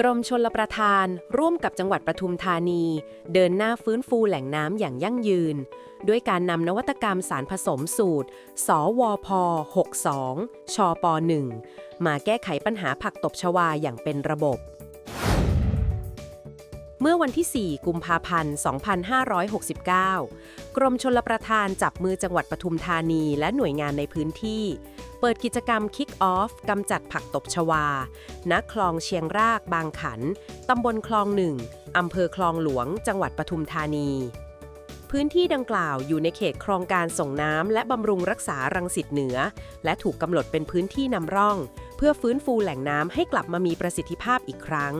กรมชลประทาน ร่วมกับจังหวัดปทุมธานี เดินหน้าฟื้นฟูแหล่งน้ำอย่างยั่งยืน ด้วยการนำนวัตกรรมสารผสมสูตร สวพ 62 ชป 1 มาแก้ไขปัญหาผักตบชวาอย่างเป็นระบบ เมื่อวันที่ 4 กุมภาพันธ์ 2569 กรมชลประทานจับมือจังหวัดปทุมธานีและหน่วยงานในพื้นที่ เปิดกิจกรรม Kick Off กำจัดผักตบชวา ณ คลองเชียงรากบางขัน ตำบลคลองหนึ่งอำเภอคลองหลวง จังหวัดปทุมธานีพื้นที่ดังกล่าวอยู่ในเขตโครงการส่งน้ำและบำรุงรักษารังสิตเหนือ และถูกกำหนดเป็นพื้นที่นำร่อง เพื่อฟื้นฟูแหล่งน้ำให้กลับมามีประสิทธิภาพอีกครั้ง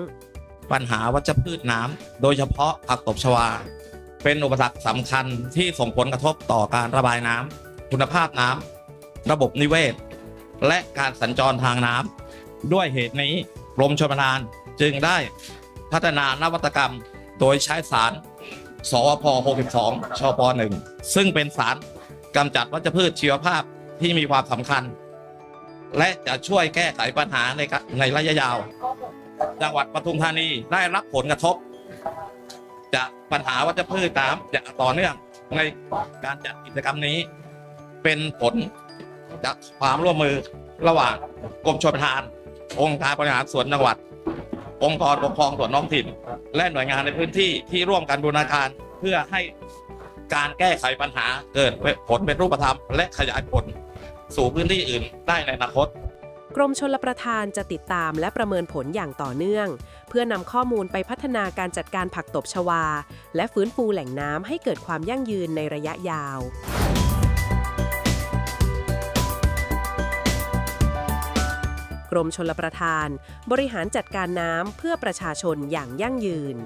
ปัญหาวัชพืชน้ำโดยเฉพาะผักตบชวา เป็นอุปสรรคสำคัญที่ส่งผลกระทบต่อการระบายน้ำคุณภาพน้ำระบบนิเวศ และการสัญจรทางน้ำด้วยเหตุนี้กรมชลประทานจึงได้พัฒนานวัตกรรมโดยใช้สาร สวพ 62 ชป 1 ซึ่งเป็นสารกำจัดวัชพืชชีวภาพที่มีความสำคัญ และจะช่วยแก้ไขปัญหาในในระยะยาว จังหวัดปทุมธานีได้รับผลกระทบ จากปัญหาวัชพืชน้ำอย่างต่อเนื่องในการจัดกิจกรรมนี้ เป็นผลจากความร่วมมือระหว่างกรมชลประทาน องค์การบริหารส่วนจังหวัด องค์กรปกครองส่วนท้องถิ่น และหน่วยงานในพื้นที่ที่ร่วมกันบูรณาการเพื่อให้การแก้ไขปัญหาเกิดผลเป็นรูปธรรม และขยายผลสู่พื้นที่อื่นได้ในอนาคต กรมชลประทานจะติดตามและประเมินผลอย่างต่อเนื่อง เพื่อนำข้อมูลไปพัฒนาการจัดการผักตบชวา และฟื้นฟูแหล่งน้ำให้เกิดความยั่งยืนในระยะยาว กรมชลประทาน บริหารจัดการน้ำเพื่อประชาชนอย่างยั่งยืน